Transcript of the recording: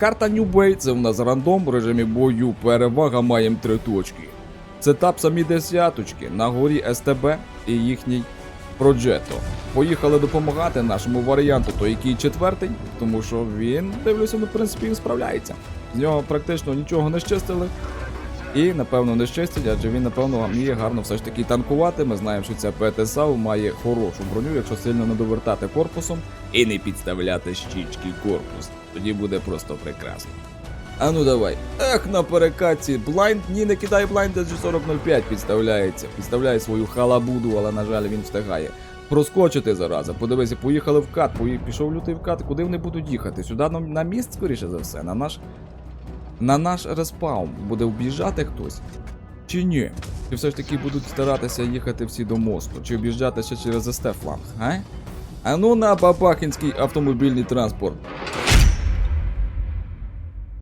Карта New Bay це у нас рандом в режимі бою. Перевага маємо три точки. Це тап самі десяточки на горі СТБ і їхній Проджето. Поїхали допомагати нашому варіанту, той який четвертий, тому що він, дивлюся, ну, в принципі, він справляється. З нього практично нічого не щистили. І, напевно, не щастять, адже він, напевно, вміє гарно все ж таки танкувати. Ми знаємо, що ця ПТСАУ має хорошу броню, якщо сильно не довертати корпусом і не підставляти щічки корпус. Тоді буде просто прекрасно. А ну давай. Ех, на перекатці. Блайнд, ні, не кидай блайнд, SG4005 підставляється. Підставляє свою халабуду, але, на жаль, він встигає. Проскочити зараза. Подивися, поїхали в кат, пішов лютий в кат. Куди вони будуть їхати? Сюди на міст, скоріше за все, на наш. На наш респаун. Буде об'їжджати хтось? Чи ні? Чи все ж таки будуть старатися їхати всі до мосту? Чи об'їжджати ще через СТ фланг, а? А ну на бабахінський автомобільний транспорт.